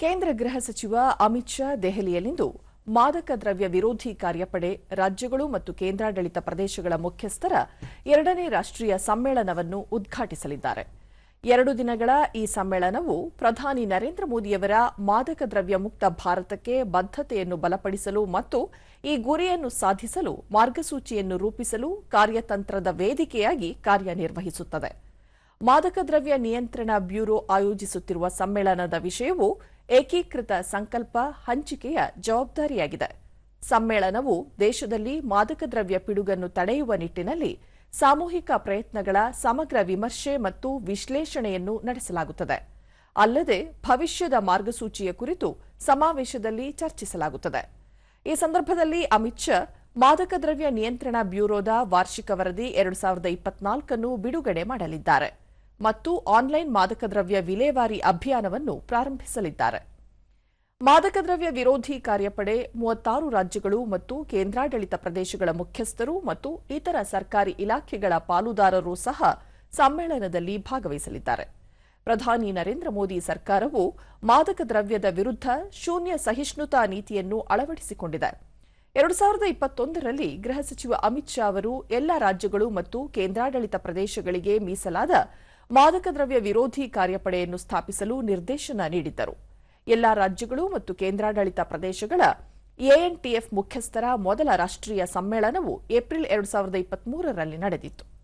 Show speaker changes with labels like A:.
A: ಕೇಂದ್ರ ಗೃಹ ಸಚಿವ ಅಮಿತ್ ಶಾ ದೆಹಲಿಯಲ್ಲಿಂದು ಮಾದಕ ದ್ರವ್ಯ ವಿರೋಧಿ ಕಾರ್ಯಪಡೆ, ರಾಜ್ಯಗಳು ಮತ್ತು ಕೇಂದ್ರಾಡಳಿತ ಪ್ರದೇಶಗಳ ಮುಖ್ಯಸ್ಥರ ಎರಡನೇ ರಾಷ್ಟ್ರೀಯ ಸಮ್ಮೇಳನವನ್ನು ಉದ್ಘಾಟಿಸಲಿದ್ದಾರೆ. ಎರಡು ದಿನಗಳ ಈ ಸಮ್ಮೇಳನವು ಪ್ರಧಾನಿ ನರೇಂದ್ರ ಮೋದಿಯವರ ಮಾದಕ ದ್ರವ್ಯ ಮುಕ್ತ ಭಾರತಕ್ಕೆ ಬದ್ಧತೆಯನ್ನು ಬಲಪಡಿಸಲು ಮತ್ತು ಈ ಗುರಿಯನ್ನು ಸಾಧಿಸಲು ಮಾರ್ಗಸೂಚಿಯನ್ನು ರೂಪಿಸಲು ಕಾರ್ಯತಂತ್ರದ ವೇದಿಕೆಯಾಗಿ ಕಾರ್ಯನಿರ್ವಹಿಸುತ್ತದೆ. ಮಾದಕ ದ್ರವ್ಯ ನಿಯಂತ್ರಣ ಬ್ಯೂರೋ ಆಯೋಜಿಸುತ್ತಿರುವ ಸಮ್ಮೇಳನದ ವಿಷಯವು ಏಕೀಕೃತ ಸಂಕಲ್ಪ ಹಂಚಿಕೆಯ ಜವಾಬ್ದಾರಿಯಾಗಿದೆ. ಸಮ್ಮೇಳನವು ದೇಶದಲ್ಲಿ ಮಾದಕ ದ್ರವ್ಯ ಪಿಡುಗನ್ನು ತಡೆಯುವ ನಿಟ್ಟಿನಲ್ಲಿ ಸಾಮೂಹಿಕ ಪ್ರಯತ್ನಗಳ ಸಮಗ್ರ ವಿಮರ್ಶೆ ಮತ್ತು ವಿಶ್ಲೇಷಣೆಯನ್ನು ನಡೆಸಲಾಗುತ್ತದೆ. ಅಲ್ಲದೆ ಭವಿಷ್ಯದ ಮಾರ್ಗಸೂಚಿಯ ಕುರಿತು ಸಮಾವೇಶದಲ್ಲಿ ಚರ್ಚಿಸಲಾಗುತ್ತದೆ. ಈ ಸಂದರ್ಭದಲ್ಲಿ ಅಮಿತ್ ಶಾ, ಮಾದಕ ದ್ರವ್ಯ ನಿಯಂತ್ರಣ ಬ್ಯೂರೋದ ವಾರ್ಷಿಕ ವರದಿ ಎರಡು ಸಾವಿರದ ಇಪ್ಪತ್ನಾಲ್ಕನ್ನು ಬಿಡುಗಡೆ ಮಾಡಲಿದ್ದಾರೆ. ಮತ್ತು ಆನ್ಲೈನ್ ಮಾದಕ ದ್ರವ್ಯ ವಿಲೇವಾರಿ ಅಭಿಯಾನವನ್ನು ಪ್ರಾರಂಭಿಸಲಿದ್ದಾರೆ. ಮಾದಕ ದ್ರವ್ಯ ವಿರೋಧಿ ಕಾರ್ಯಪಡೆ ಮೂವತ್ತಾರು ರಾಜ್ಯಗಳು ಮತ್ತು ಕೇಂದ್ರಾಡಳಿತ ಪ್ರದೇಶಗಳ ಮುಖ್ಯಸ್ಥರು ಮತ್ತು ಇತರ ಸರ್ಕಾರಿ ಇಲಾಖೆಗಳ ಪಾಲುದಾರರು ಸಹ ಸಮ್ಮೇಳನದಲ್ಲಿ ಭಾಗವಹಿಸಲಿದ್ದಾರೆ. ಪ್ರಧಾನಿ ನರೇಂದ್ರ ಮೋದಿ ಸರ್ಕಾರವು ಮಾದಕ ದ್ರವ್ಯದ ವಿರುದ್ಧ ಶೂನ್ಯ ಸಹಿಷ್ಣುತಾ ನೀತಿಯನ್ನು ಅಳವಡಿಸಿಕೊಂಡಿದೆ. ಎರಡು ಸಾವಿರದ ಇಪ್ಪತ್ತೊಂದರಲ್ಲಿ ಗೃಹ ಸಚಿವ ಅಮಿತ್ ಶಾ ಅವರು ಎಲ್ಲ ರಾಜ್ಯಗಳು ಮತ್ತು ಕೇಂದ್ರಾಡಳಿತ ಪ್ರದೇಶಗಳಿಗೆ ಮೀಸಲಾದ ಮಾದಕ ದ್ರವ್ಯ ವಿರೋಧಿ ಕಾರ್ಯಪಡೆಯನ್ನು ಸ್ಥಾಪಿಸಲು ನಿರ್ದೇಶನ ನೀಡಿದ್ದರು. ಎಲ್ಲಾ ರಾಜ್ಯಗಳು ಮತ್ತು ಕೇಂದ್ರಾಡಳಿತ ಪ್ರದೇಶಗಳ ಎಎನ್ಟಿಎಫ್ ಮುಖ್ಯಸ್ಥರ ಮೊದಲ ರಾಷ್ಟ್ರೀಯ ಸಮ್ಮೇಳನವು ಏಪ್ರಿಲ್ ಎರಡು ಸಾವಿರದ ಇಪ್ಪತ್ಮೂರರಲ್ಲಿ ನಡೆದಿತ್ತು.